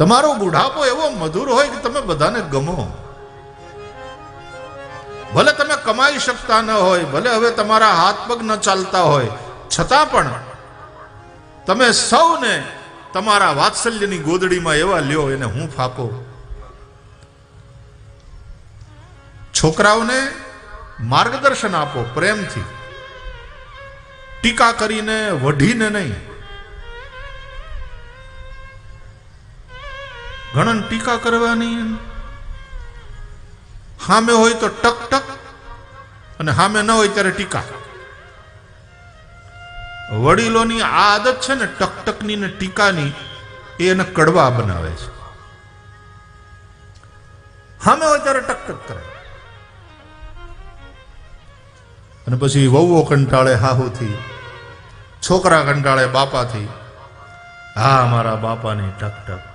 તમારો બુઢાપો એવો મધુર હોય કે તમે બધાને ગમો. ભલે તમે કમાઈ શકતા ન હોય, ભલે હવે તમારા હાથ પગ ન ચાલતા હોય, છતાં પણ તમે સૌને તમારા વાત્સલ્યની ગોદડીમાં એવા લ્યો એને હું ફાપો. છોકરાઓને માર્ગદર્શન આપો પ્રેમથી. ટીકા કરીને, વઢીને નહીં. ઘણા ટીકા કરવાની? હામે હોય તો ટક ટક, અને હામે ન હોય ત્યારે ટીકા. વડીલોની આદત છે ને ટક ટકની ને ટીકાની, એ એને કડવા બનાવે છે. હામે હોય ત્યારે ટક ટક કરે. અને પછી વહુઓ કંટાળે હાહુથી, છોકરા કંટાળે બાપાથી હા મારા બાપાની ટક ટક.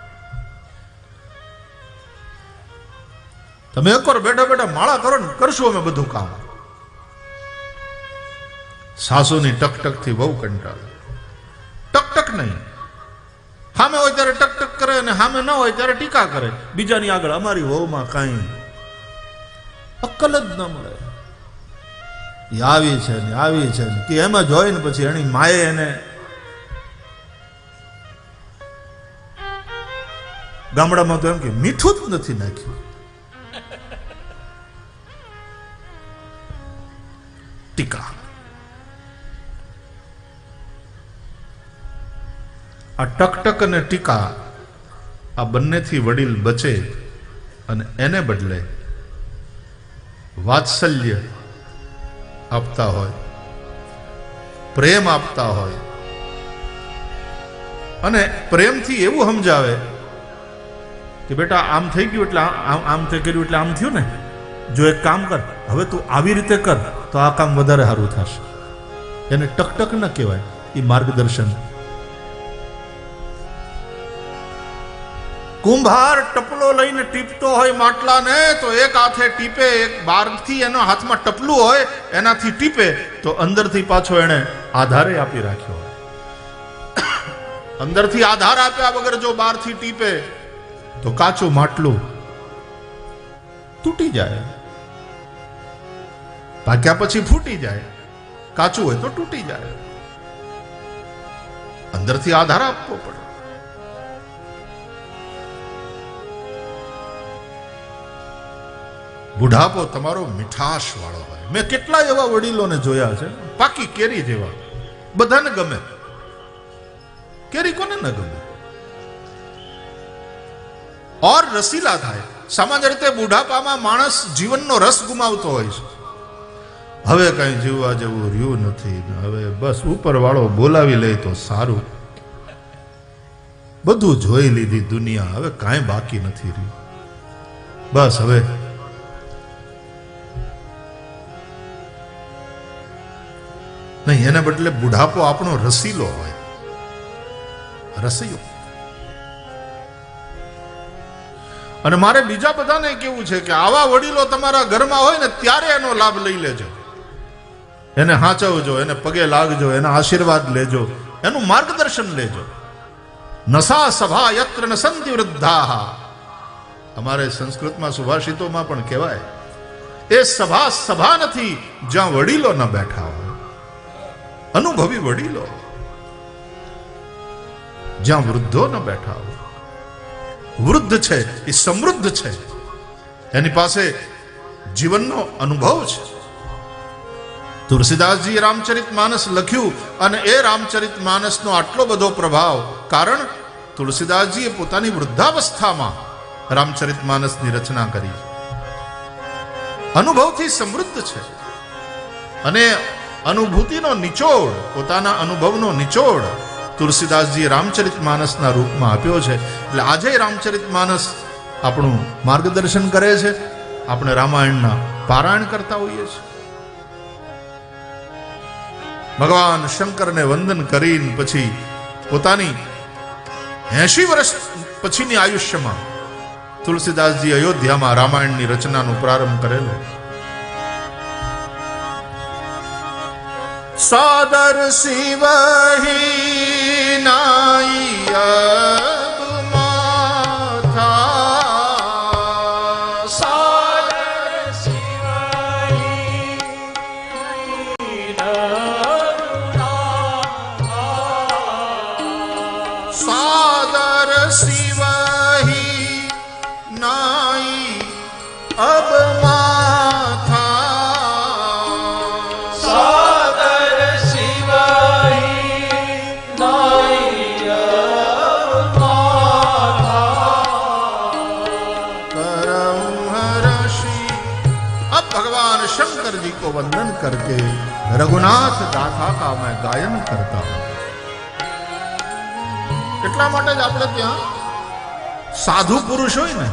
તમે એકવાર બેઠા બેઠા માળા કરો ને કરશું અમે બધું કામ. સાસુની ટક ટકથી બહુ કંટાળ. ટક ટક નહીં. સામે હોય ત્યારે ટક ટક કરે અને સામે ન હોય ત્યારે ટીકા કરે. બીજાની આગળ અમારી વહુમાં કાંઈ અક્કલ જ ન મળે. એ આવી છે ને આવી છે ને. કે એમાં જોઈ ને પછી એની માએ એને ગામડામાં તો એમ કે મીઠું જ નથી નાખ્યું. ટીકા. આ ટકટક અને ટીકા આ બંનેથી વડીલ બચે અને એને બદલે વાત્સલ્ય આપતા હોય, પ્રેમ આપતા હોય. અને પ્રેમથી એવું સમજાવે કે બેટા આમ થઈ ગયું એટલે આમ આમ તે કર્યું એટલે આમ થયું ને? જો એક કામ કર, હવે તું આવી રીતે કર, તો આ કામ વધારે સારું થશે. એને ટકટક ન કહેવાય, એ માર્ગદર્શન. કુંભાર ટપલો લઈને ટીપતો હોય માટલાને, તો એક હાથે ટીપે, એક બારથી એનો હાથમાં ટપલું હોય, એનાથી ટીપે, તો અંદરથી પાછો એને આધારે આપી રાખ્યો હોય. અંદરથી આધાર આપ્યા વગર જો બારથી ટીપે, તો કાચું માટલું તૂટી જાય. ભાગ્યા પછી ફૂટી જાય. કાચું હોય તો તૂટી જાય. અંદરથી આધાર આપવો પડે. બુઢાપો તમારો મીઠાશ વાળો હોય. મેં કેટલા એવા વડીલોને જોયા છે. પાકી કેરી જેવા. બધાને ગમે. કેરી કોને ન ગમે? ઓર રસીલા થાય. સામાન્ય રીતે બુઢાપામાં માણસ જીવનનો રસ ગુમાવતો હોય છે. હવે કઈ જીવવા જેવું રહ્યું નથી. હવે બસ ઉપર વાળો બોલાવી લે તો સારું. બધું જોઈ લીધી દુનિયા. હવે કાંઈ બાકી નથી રહ્યું. બસ હવે. નહીં, એને બદલે બુઢાપો આપણો રસીલો હોય. રસીયો અને મારે બીજા બધાને કેવું છે કે આવા વડીલો તમારા ઘરમાં હોય ને ત્યારે એનો લાભ લઈ લેજો. એને હાચવજો, એને પગે લાગજો, એના આશીર્વાદ લેજો, એનું માર્ગદર્શન લેજો. નસા સભા યત્ર નસંતિ વૃદ્ધા અમારે સંસ્કૃતમાં સુભાષિતોમાં પણ કહેવાય, એ સભા સભા નથી જ્યાં વડીલો ન બેઠા હોય. અનુભવી વડીલો, જ્યાં વૃદ્ધો ન બેઠા હોય. વૃદ્ધ છે, એ સમૃદ્ધ છે. એની પાસે જીવનનો અનુભવ છે. તુલસીદાસજી રામચરિત માનસ લખ્યું અને એ રામચરિત માનસનો આટલો બધો પ્રભાવ કારણ તુલસીદાસજીએ પોતાની વૃદ્ધાવસ્થામાં રામચરિત માનસની રચના કરી. અનુભવથી સમૃદ્ધ છે. અને અનુભૂતિનો નિચોડ, પોતાના અનુભવનો નિચોડ તુલસીદાસજી રામચરિત માનસના રૂપમાં આપ્યો છે. એટલે આજે રામચરિત માનસ આપણું માર્ગદર્શન કરે છે. આપણે રામાયણના પારાયણ કરતા હોઈએ છીએ. ભગવાન શંકરને વંદન કરીને પછી પોતાની એસી વર્ષ પછીની આયુષ્યમાં તુલસીદાસજી અયોધ્યામાં રામાયણની રચનાનો પ્રારંભ કરેલો. સાદર શિવ નાઈ वंदन करके रघुनाथ गाथा का मैं गायन करता हूं એટલા માટે જ આપણે ત્યાં સાધુ પુરુષ હોય ને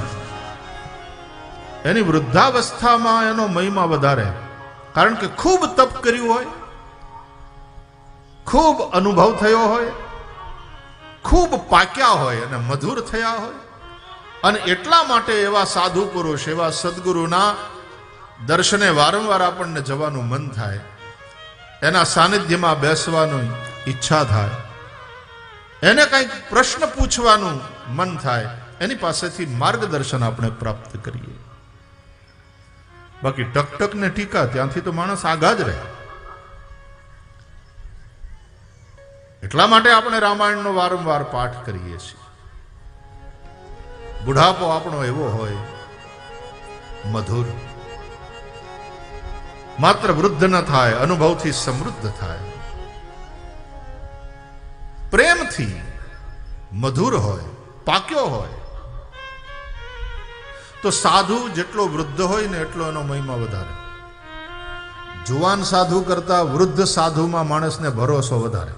એની વૃદ્ધાવસ્થામાં એનો મહિમા વધારે કારણ કે ખૂબ તપ કર્યું હોય ખૂબ અનુભવ થયો હોય ખૂબ પાક્યા હોય અને મધુર થયા હોય અને એટલા માટે એવા સાધુ પુરુષ એવા સદગુરુના દર્શને વારંવાર આપણને જવાનું મન થાય. એના સાનિધ્યમાં બેસવાનું ઈચ્છા થાય. એને કંઈક પ્રશ્ન પૂછવાનું મન થાય. એની પાસેથી માર્ગદર્શન આપણે પ્રાપ્ત કરીએ. બાકી ટકટક ને ટીકા, ત્યાંથી તો માણસ આગા જ રહે. એટલા માટે આપણે રામાયણનો વારંવાર પાઠ કરીએ છીએ. બુઢાપો આપણો એવો હોય, મધુર. માત્ર વૃદ્ધ ન થાય, અનુભવથી સમૃદ્ધ થાય. પ્રેમથી મધુર હોય, પાક્યો હોય, તો સાધુ જેટલો વૃદ્ધ હોય ને એટલો એનો મહિમા વધારે. જુવાન સાધુ કરતા વૃદ્ધ સાધુમાં માણસને ભરોસો વધારે.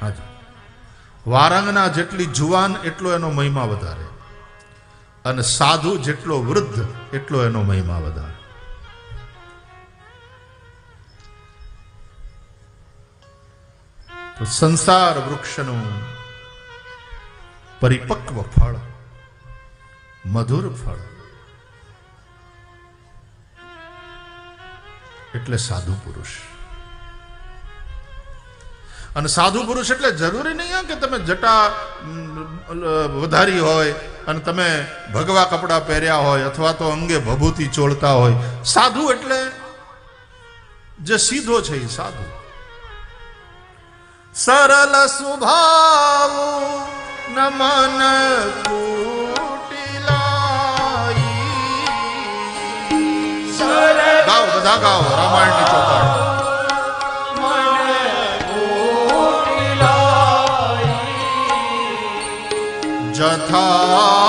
હાજી. વારંગના જેટલી જુવાન એટલો એનો મહિમા વધારે. અને સાધુ જેટલો વૃદ્ધ એટલો એનો મહિમા વધારે. સંસાર વૃક્ષનું પરિપક્વ ફળ, મધુર ફળ. એટલે સાધુ પુરુષ. અને સાધુ પુરુષ એટલે જરૂરી નહીં કે તમે જટા વધારી હોય અને તમે ભગવા કપડાં પહેર્યા હોય અથવા તો અંગે ભભૂતિ ચોળતા હોય. સાધુ એટલે જે સીધો છે એ સાધુ. સરળ સ્વભાવ નમન કુટિલાઈ. સરળ ગાઓ બધા ગાઓ રામાયણની ચોપાટ જથા લાભ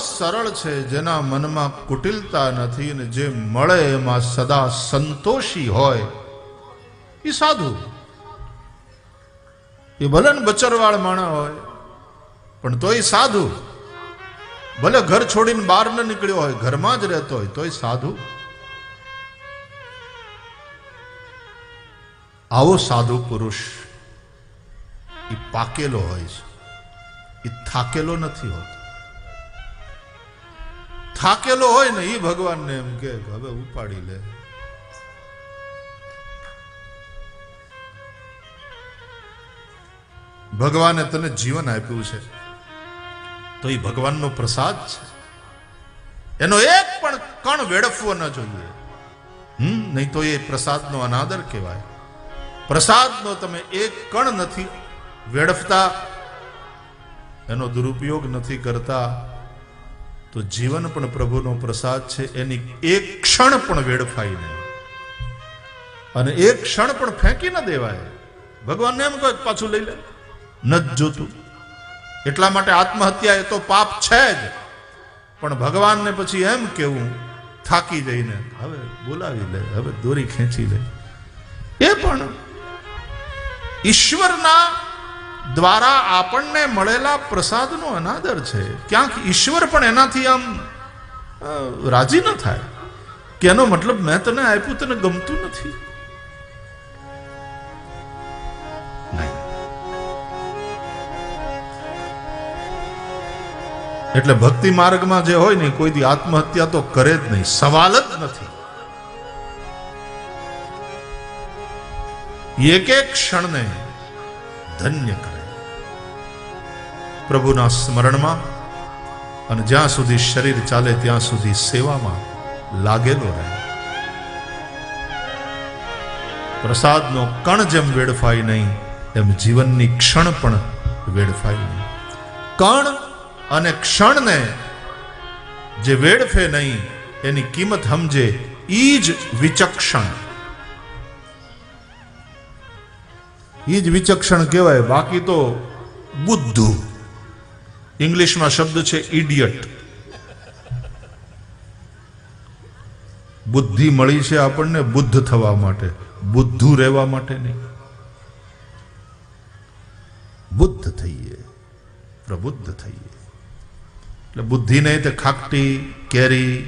સરળ છે, જેના મનમાં કુટિલતા નથી અને જે મળે એમાં સદા સંતોષી હોય. એ સાધુ. એ ભલે બચરવાળ માણા હોય, પણ તોય સાધુ. ભલે ઘર છોડીને બહાર ન નીકળ્યો હોય, ઘરમાં જ રહેતો હોય, તોય સાધુ. આવો સાધુ પુરુષ એ પાકેલો હોય છે. એ થાકેલો નથી હોતો. થાકેલો હોય ને એ ભગવાનને એમ કે હવે ઉપાડી લે. ભગવાને તને જીવન આપ્યું છે. તો એ ભગવાનનો પ્રસાદ છે. એનો એક પણ કણ વેડફવો ન જોઈએ. હમ, નહીં તો એ પ્રસાદનો અનાદર કહેવાય. પ્રસાદનો તમે એક કણ નથી વેડફતા, એનો દુરુપયોગ નથી કરતા. તો જીવન પણ પ્રભુનો પ્રસાદ છે, એની એક ક્ષણ પણ વેડફાય નહીં. અને એક ક્ષણ પણ ફેંકી ન દેવાય. ભગવાનને એમ કહે પાછું લઈ લે. ન જ જોતું. એટલા માટે આત્મહત્યા એ તો પાપ છે જ. પણ ભગવાનને પછી એમ કેવું, થાકી જઈને, હવે બોલાવી લે, હવે દોરી ખેંચી લે. એ પણ ઈશ્વરના દ્વારા આપણને મળેલા પ્રસાદનો અનાદર છે. ક્યાંક ઈશ્વર પણ એનાથી આમ રાજી ન થાય. કે એનો મતલબ મેં તને આપ્યું, તને ગમતું નથી. એટલે ભક્તિ માર્ગમાં જે હોય ને કોઈ દી આત્મહત્યા તો કરે જ નહીં. સવાલ જ નથી. એક એક ક્ષણને ધન્ય કરે. પ્રભુના સ્મરણમાં અને જ્યાં સુધી શરીર ચાલે ત્યાં સુધી સેવામાં લાગેલો રહે. પ્રસાદનો કણ જેમ વેડફાય નહીં એમ જીવનની ક્ષણ પણ વેડફાય નહીં. કણ અને ક્ષણને જે વેડફે નહીં, એની કિંમત સમજે ઈ જ વિચક્ષણ. ઈ જ વિચક્ષણ કહેવાય, બાકી તો બુદ્ધુ. ઇંગ્લિશમાં શબ્દ છે ઇડિયટ બુદ્ધિ મળી છે આપણને બુદ્ધ થવા માટે. બુદ્ધુ રહેવા માટે નહીં. બુદ્ધ થઈએ, પ્રબુદ્ધ થઈએ. એટલે બુદ્ધિ નહીં તે ખાકટી, કેરી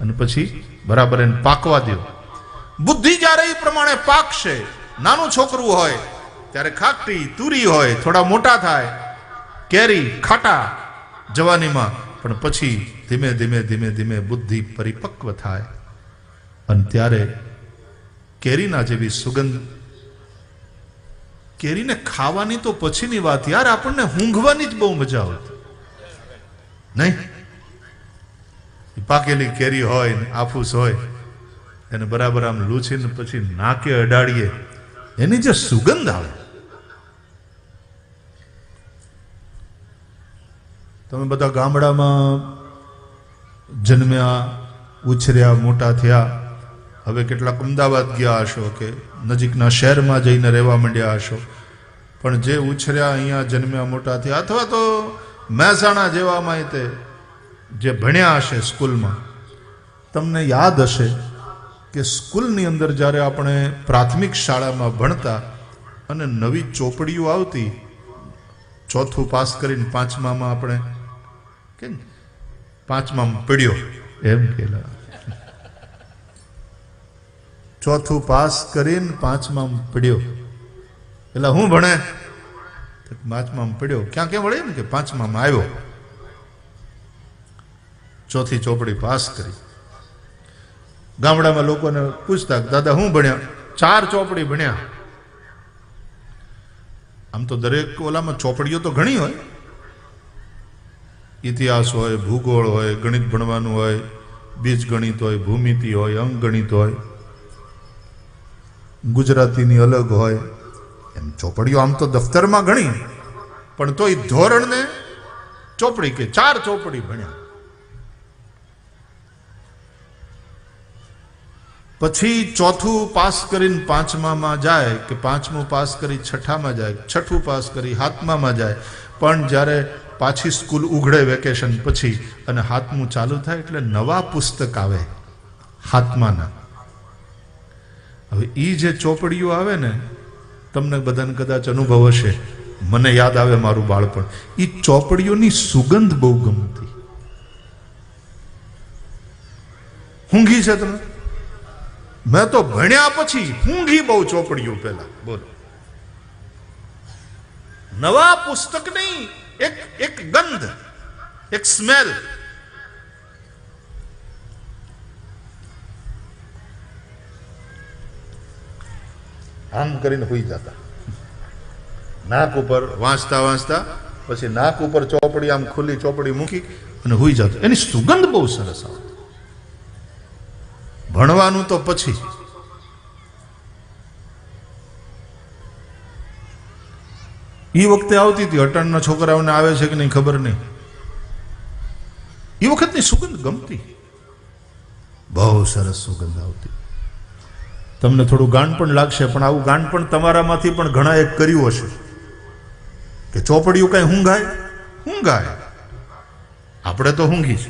અને પછી બરાબર એને પાકવા દો બુદ્ધિ જ્યારે એ પ્રમાણે પાકશે, નાનું છોકરું હોય, ત્યારે ખાકટી, તુરી હોય, થોડા મોટા થાય કેરી, ખાટા જવાનીમાં. પણ પછી ધીમે ધીમે ધીમે ધીમે બુદ્ધિ પરિપક્વ થાય. અને ત્યારે કેરીના જેવી સુગંધ, કેરીને ખાવાની તો પછીની વાત યાર, આપણને ઊંઘવાની જ બહુ મજા આવતી. નહીં? પાકેલી કેરી હોય આફૂસ હોય, એને બરાબર આમ લૂછીને પછી નાકે અડાડીએ. એની જે સુગંધ આવે તમે બધા ગામડામાં જન્મ્યા, ઉછર્યા, મોટા થયા, હવે કેટલાક અમદાવાદ ગયા હશો કે નજીકના શહેરમાં જઈને રહેવા માંડ્યા હશો. પણ જે ઉછર્યા, અહીંયા જન્મ્યા, મોટા થયા, અથવા તો મહેસાણા જેવામાં તે જે ભણ્યા હશે સ્કૂલમાં, તમને યાદ હશે કે સ્કૂલની અંદર જ્યારે આપણે પ્રાથમિક શાળામાં ભણતા અને નવી ચોપડીઓ આવતી, ચોથું પાસ કરીને પાંચમામાં આપણે કે પાંચમા પડ્યો એમ કેલા. ચોથું પાસ કરીને પાંચમા પડ્યો એટલે હું ભણે? પાંચમા પડ્યો ક્યાં ક્યાં વળે એમ કે પાંચમામાં આવ્યો? ચોથી ચોપડી પાસ કરી. ગામડામાં લોકોને પૂછતા દાદા હું ભણ્યા? ચાર ચોપડી ભણ્યા. આમ તો દરેક ઓલામાં ચોપડીઓ તો ઘણી હોય. ઇતિહાસ હોય, ભૂગોળ હોય, ગણિત ભણવાનું હોય બીજ ગણિત હોય, ભૂમિતિ હોય અંક ગણિત હોય, ગુજરાતીની અલગ હોય, એમ ચોપડીઓ આમ તો દફતરમાં ગણી. પણ તો એ ધોરણને ચોપડી કે ચાર ચોપડી ભણ્યા. પછી ચોથું પાસ કરીને પાંચમામાં જાય કે પાંચમું પાસ કરી છઠ્ઠામાં જાય, છઠ્ઠું પાસ કરી હાથમામાં જાય. પણ જ્યારે પાછી સ્કૂલ ઉઘડે વેકેશન પછી અને હાથમું ચાલુ થાય એટલે નવા પુસ્તક આવે હાથમાંના. હવે એ જે ચોપડીઓ આવે ને, તમને બધાને કદાચ અનુભવ હશે. મને યાદ આવે મારું બાળપણ. એ ચોપડીઓની સુગંધ બહુ ગમતી. ઊંઘી છે તમે? મેં તો ભણ્યા પછી ઊંઘી બહુ ચોપડીઓ પેલા બોલો. નવા પુસ્તક નહીં એક એક ગંધ, એક સ્મેલ આમ કરીને હોઈ જતા. નાક ઉપર વાંચતા વાંચતા, પછી નાક ઉપર ચોપડી, આમ ખુલ્લી ચોપડી મૂકી અને હોઈ જતો. એની સુગંધ બહુ સરસ આવતી. ભણવાનું તો પછી એ વખતે આવતી હતી. અટણના છોકરાઓને આવે છે કે નહીં ખબર નહીં. એ વખતની સુગંધ ગમતી. બહુ સરસ સુગંધ આવતી. તમને થોડું ગાંડ પણ લાગશે, પણ આવું ગાંડ પણ તમારામાંથી પણ ઘણા એક કર્યું હશે. કે ચોપડીયું કઈ હુંઘાય? હુંઘાય. આપણે તો હુંઘી છે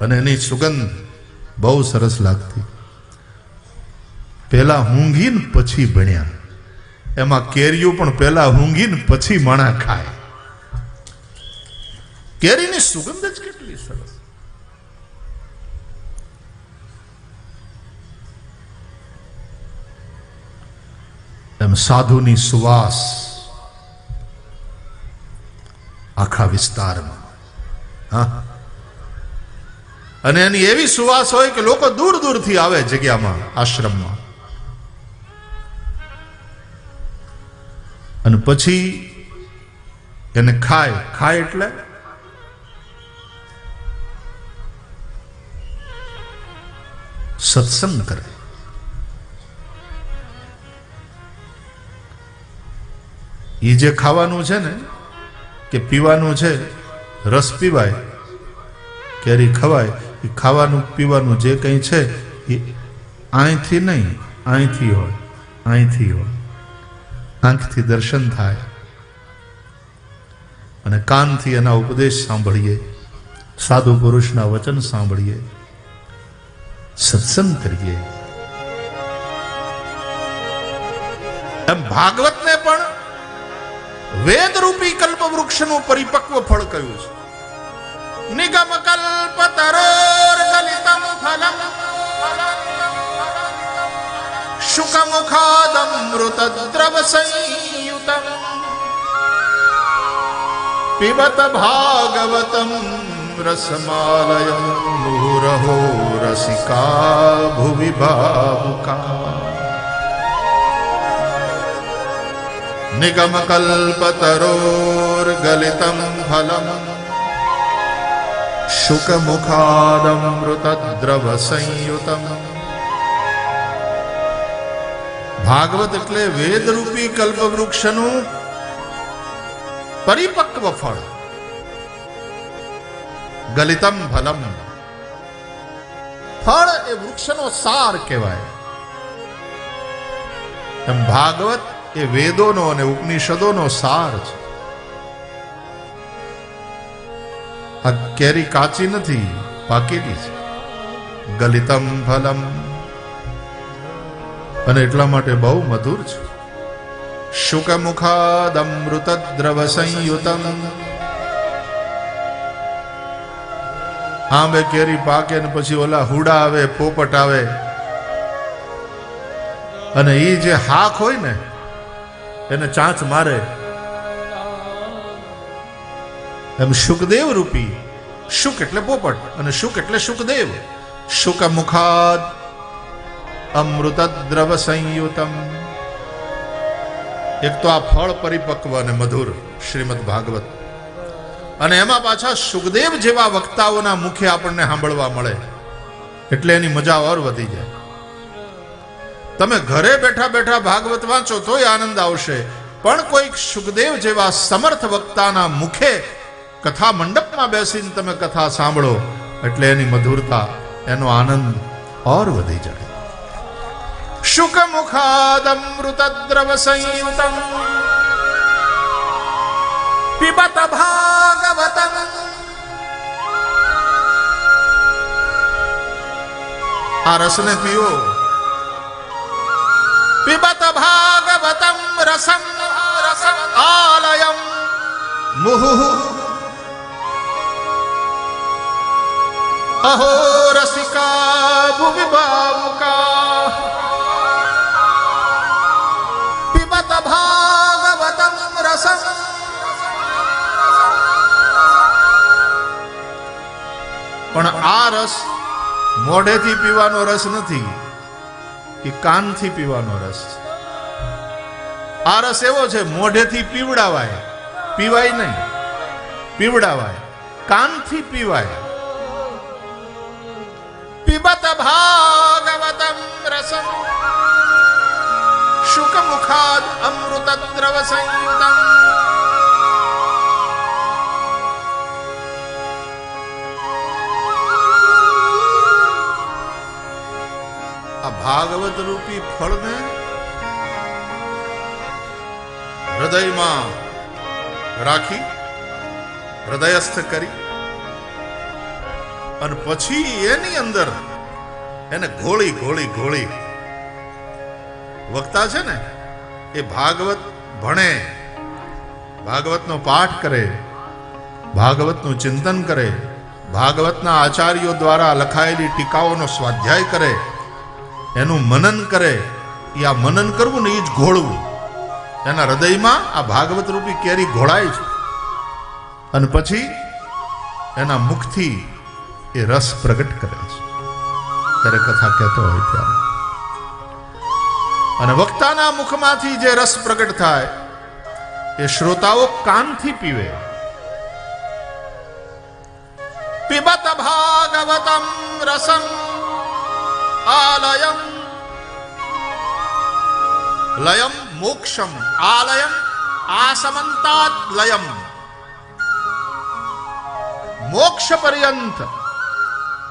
અને એની સુગંધ બહુ સરસ લાગતી. પેલા હુંઘીને પછી ભણ્યા. એમાં કેરીયું પણ પેલા હુંઘીને પછી માણા ખાય. કેરીની સુગંધ જ કેટલી સરસ. એમ સાધુની સુવાસ આખા વિસ્તારમાં. હા? અને એની એવી સુવાસ હોય કે લોકો દૂર દૂરથી આવે જગ્યામાં આશ્રમમાં. અને પછી એને ખાય. ખાય એટલે? સત્સંગ કરે. એ જે ખાવાનું છે ને, કે પીવાનું છે, રસ પીવાય કેરી ખવાય, એ ખાવાનું પીવાનું જે કંઈ છે, એ અહીંથી નહીં અહીંથી હોય અહીંથી હોય. આંખથી દર્શન થાય. અને કાનથી એના ઉપદેશ સાંભળીએ. સાધુ પુરુષના વચન સાંભળીએ. સત્સંગ કરીએ. એમ ભાગવતને પણ વેદરૂપી કલ્પ વૃક્ષનું પરિપક્વ ફળ કહ્યું છે. નિગમ કલ્પ તરોર ફલમ ફલમ. शुकमुखादमृतद्रवसंयुतम् पिबत भागवतम् रसमालयम् मुहुरहो रसिका भुवि भावुका। निगमकल्पतरोर्गलितम् फलम्। शुकमुखादमृतद्रवसंयुतम् ભાગવત એટલે વેદરૂપી કલ્પવૃક્ષનું પરિપક્વ ફળ. ગલિતમ ફલમ. ફળ એ વૃક્ષનો સાર કહેવાય. એમ ભાગવત એ વેદોનો અને ઉપનિષદોનો સાર છે. આ કેરી કાચી નથી, પાકેલી છે. ગલિતમ ફલમ. અને એટલા માટે બહુ મધુર છે. શુક મુખાદમૃત દ્રવ સંયુતમ આંબે કેરી પાકે ને પછી ઓલા હુડા આવે પોપટ આવે. અને એ જે હાક હોય ને એને ચાંચ મારે. એમ શુકદેવ રૂપી. શુક એટલે પોપટ અને શુક એટલે શુકદેવ. શુક અમૃત દ્રવ સંયુતમ એક તો આ ફળ પરિપક્વ અને મધુર શ્રીમદ ભાગવત અને એમાં પાછા સુખદેવ જેવા વક્તાઓના મુખે આપણને સાંભળવા મળે એટલે એની મજા ઓર વધી જાય તમે ઘરે બેઠા બેઠા ભાગવત વાંચો તોય આનંદ આવશે પણ કોઈક સુખદેવ જેવા સમર્થ વક્તાના મુખે કથા મંડપમાં બેસીને તમે કથા સાંભળો એટલે એની મધુરતા એનો આનંદ ઓર વધી જાય સંયુતમ પિબત ભાગવતમ આ રસને પીઓ પિબત ભાગવતમ રસમ રસમ આલયમ મુહુ અહો રસિકા ભૂમિ ભાવુકા પણ આ રસ મોઢેથી પીવાનો રસ નથી એ કાનથી પીવાનો રસ છે. આ રસ એવો છે, મોઢેથી પીવડાવાય, પીવાય નહીં, પીવડાવાય, કાનથી પીવાય. પીબત ભાગવતમ રસમ, શુકમુખાદ અમૃત દ્રવ સંયુતમ. ભાગવત રૂપી ફળને હૃદયમાં રાખી, હૃદયસ્થ કરી અને પછી એની અંદર એને ઘોળી ઘોળી ઘોળી વક્તા છે ને, એ ભાગવત ભણે, ભાગવતનો પાઠ કરે, ભાગવતનું ચિંતન કરે, ભાગવતના આચાર્યો દ્વારા લખાયેલી ટીકાઓનો સ્વાધ્યાય કરે એનું મનન કરે, એ આ મનન કરવું ને એ જ ઘોળવું. એના હૃદયમાં આ ભાગવત રૂપી કેરી ઘોળાય છે. અને પછી એના મુખથી એ રસ પ્રગટ કરે છે. ત્યારે કથા કહેતો હોય ત્યારે. અને વક્તાના મુખમાંથી જે રસ પ્રગટ થાય, એ શ્રોતાઓ કાનથી પીવે. પીબત ભાગવતમ રસમ આલયમ લયમ મોક્ષમ આલયમ ఆసమంతాత్ લયમ મોક્ષ પર્યંત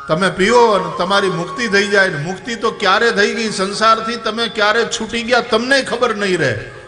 તમે પીઓ અને તમારી મુક્તિ થઈ જાય મુક્તિ તો ક્યારે થઈ ગઈ? સંસારથી તમે ક્યારે છૂટી ગયા? તમને ખબર નહીં રહે.